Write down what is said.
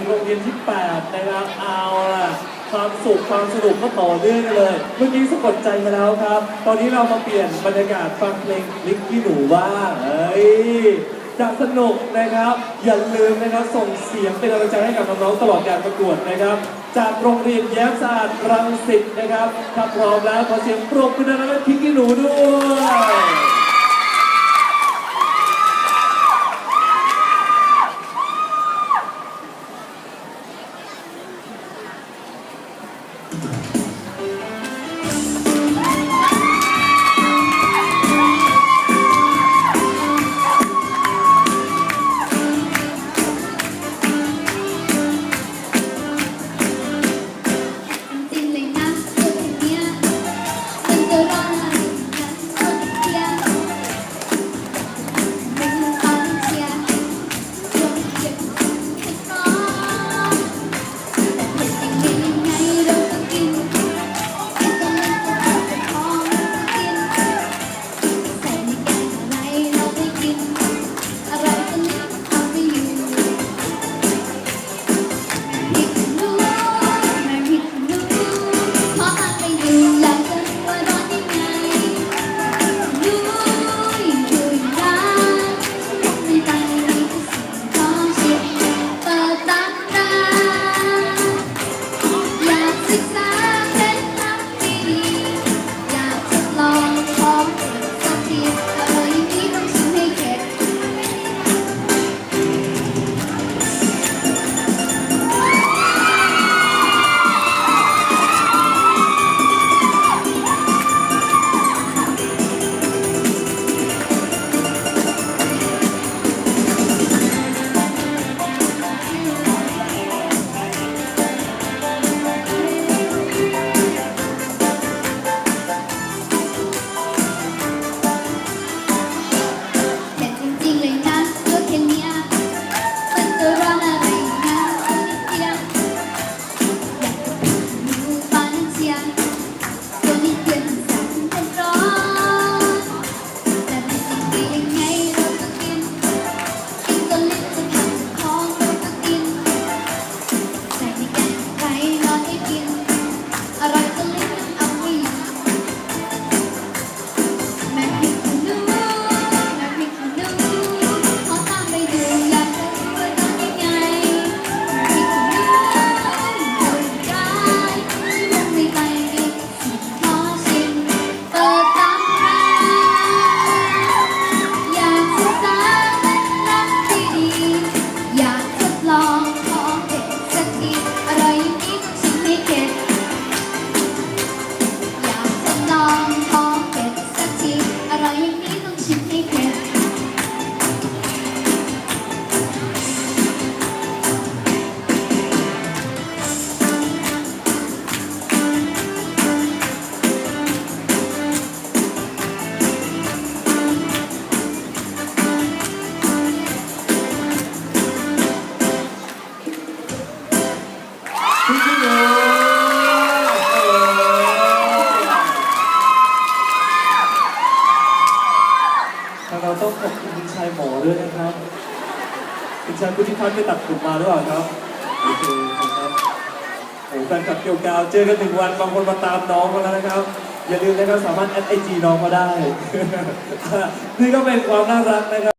ถึงโรงเรียนที่ 8 นะครับเอาล่ะ ความสุขความสนุกก็ต่อเนื่องกันเลย เมื่อกี้สะกดใจมาแล้วครับ ตอนนี้เรามาเปลี่ยนบรรยากาศฟังเพลงลิกกี้หนูบ้างเฮ้ยจะสนุกนะครับ อย่าลืมนะครับส่งเสียงเป็นกำลังใจให้กับน้องๆตลอดการประกวดนะครับ จากโรงเรียนแย้มสะอาดรังสิตนะครับถ้าพร้อมแล้วขอเสียงปรบมือดังๆให้พิกกี้หนูด้วย ครับคุณชายพุทธิพัฒน์ไปตัดผมมาหรือเปล่าครับโอเคครับโอ้แฟนคลับเกี่ยวกาวเจอกันหนึ่งวันบางคนมาตามน้องมาแล้วนะครับ อย่าลืมนะครับสามารถแอดไอจีน้องมาได้ นี่ก็เป็นความน่ารักนะครับ